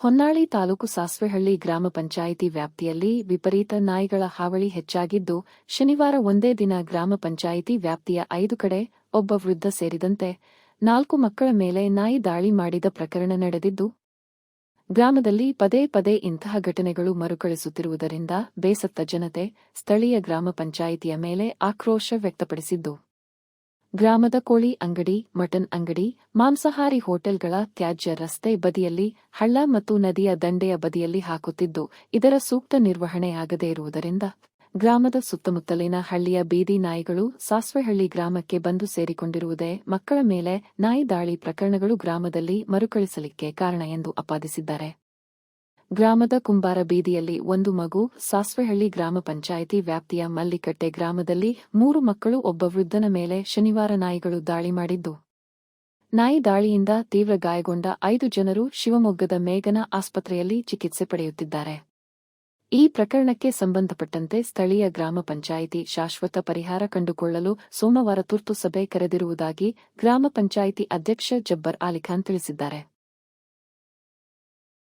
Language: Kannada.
ಹೊನ್ನಾಳಿ ತಾಲೂಕು ಸಾಸ್ವೆಹಳ್ಳಿ ಗ್ರಾಮ ಪಂಚಾಯಿತಿ ವ್ಯಾಪ್ತಿಯಲ್ಲಿ ವಿಪರೀತ ನಾಯಿಗಳ ಹಾವಳಿ ಹೆಚ್ಚಾಗಿದ್ದು, ಶನಿವಾರ ಒಂದೇ ದಿನ ಗ್ರಾಮ ಪಂಚಾಯಿತಿ ವ್ಯಾಪ್ತಿಯ ಐದು ಕಡೆ ಒಬ್ಬ ವೃದ್ಧ ಸೇರಿದಂತೆ ನಾಲ್ಕು ಮಕ್ಕಳ ಮೇಲೆ ನಾಯಿ ದಾಳಿ ಮಾಡಿದ ಪ್ರಕರಣ ನಡೆದಿದ್ದು, ಗ್ರಾಮದಲ್ಲಿ ಪದೇ ಪದೇ ಇಂತಹ ಘಟನೆಗಳು ಮರುಕಳಿಸುತ್ತಿರುವುದರಿಂದ ಬೇಸತ್ತ ಜನತೆ ಸ್ಥಳೀಯ ಗ್ರಾಮ ಪಂಚಾಯಿತಿಯ ಮೇಲೆ ಆಕ್ರೋಶ ವ್ಯಕ್ತಪಡಿಸಿದ್ದು. ಗ್ರಾಮದ ಕೋಳಿ ಅಂಗಡಿ, ಮಟನ್ ಅಂಗಡಿ, ಮಾಂಸಾಹಾರಿ ಹೋಟೆಲ್ಗಳ ತ್ಯಾಜ್ಯ ರಸ್ತೆ ಬದಿಯಲ್ಲಿ ಹಳ್ಳ ಮತ್ತು ನದಿಯ ದಂಡೆಯ ಬದಿಯಲ್ಲಿ ಹಾಕುತ್ತಿದ್ದು, ಇದರ ಸೂಕ್ತ ನಿರ್ವಹಣೆಯಾಗದೇ ಇರುವುದರಿಂದ ಗ್ರಾಮದ ಸುತ್ತಮುತ್ತಲಿನ ಹಳ್ಳಿಯ ಬೀದಿ ನಾಯಿಗಳು ಸಾಸ್ವೆಹಳ್ಳಿ ಗ್ರಾಮಕ್ಕೆ ಬಂದು ಸೇರಿಕೊಂಡಿರುವುದೇ ಮಕ್ಕಳ ಮೇಲೆ ನಾಯಿ ದಾಳಿ ಪ್ರಕರಣಗಳು ಗ್ರಾಮದಲ್ಲಿ ಮರುಕಳಿಸಲಿಕ್ಕೆ ಕಾರಣ ಎಂದು ಆಪಾದಿಸಿದ್ದಾರೆ ಗ್ರಾಮದ ಕುಂಬಾರ ಬೀದಿಯಲ್ಲಿ ಒಂದು ಮಗು, ಸಾಸ್ವೆಹಳ್ಳಿ ಗ್ರಾಮ ಪಂಚಾಯಿತಿ ವ್ಯಾಪ್ತಿಯ ಮಲ್ಲಿಕಟ್ಟೆ ಗ್ರಾಮದಲ್ಲಿ ಮೂರು ಮಕ್ಕಳು, ಒಬ್ಬ ವೃದ್ಧನ ಮೇಲೆ ಶನಿವಾರ ನಾಯಿಗಳು ದಾಳಿ ಮಾಡಿದ್ದು. ನಾಯಿ ದಾಳಿಯಿಂದ ತೀವ್ರ ಗಾಯಗೊಂಡ ಐದು ಜನರು ಶಿವಮೊಗ್ಗದ ಮೇಘನ ಆಸ್ಪತ್ರೆಯಲ್ಲಿ ಚಿಕಿತ್ಸೆ ಪಡೆಯುತ್ತಿದ್ದಾರೆ. ಈ ಪ್ರಕರಣಕ್ಕೆ ಸಂಬಂಧಪಟ್ಟಂತೆ ಸ್ಥಳೀಯ ಗ್ರಾಮ ಪಂಚಾಯಿತಿ ಶಾಶ್ವತ ಪರಿಹಾರ ಕಂಡುಕೊಳ್ಳಲು ಸೋಮವಾರ ತುರ್ತು ಸಭೆ ಕರೆದಿರುವುದಾಗಿ ಗ್ರಾಮ ಪಂಚಾಯಿತಿ ಅಧ್ಯಕ್ಷ ಜಬ್ಬರ್ ಅಲಿಖಾನ್ ತಿಳಿಸಿದ್ದಾರೆ.